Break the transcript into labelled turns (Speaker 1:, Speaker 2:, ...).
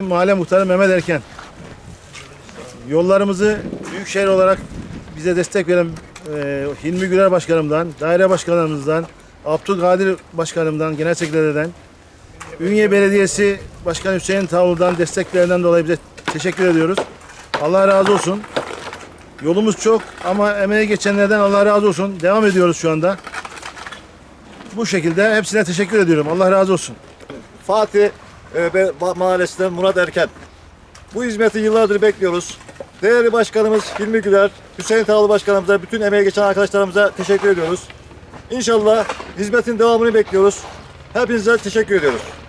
Speaker 1: Mahalle muhtarı Mehmet Erken. Yollarımızı büyükşehir olarak bize destek veren e, Hilmi Güler Başkanımdan, daire başkanlarımızdan, Abdülkadir Başkanımdan, Genel Sekreterden, Ünye Belediyesi Başkanı Hüseyin Tavlu'dan desteklerinden dolayı bize teşekkür ediyoruz. Allah razı olsun. Yolumuz çok ama emeği geçenlerden Allah razı olsun. Devam ediyoruz şu anda. Bu şekilde hepsine teşekkür ediyorum. Allah razı olsun.
Speaker 2: Fatih e, Be- Ba- Mahallesi'nden Murat Erken. Bu hizmeti yıllardır bekliyoruz. Değerli başkanımız Hilmi Güler, Hüseyin Tağlı başkanımıza, bütün emeği geçen arkadaşlarımıza teşekkür ediyoruz. İnşallah hizmetin devamını bekliyoruz. Hepinize teşekkür ediyoruz.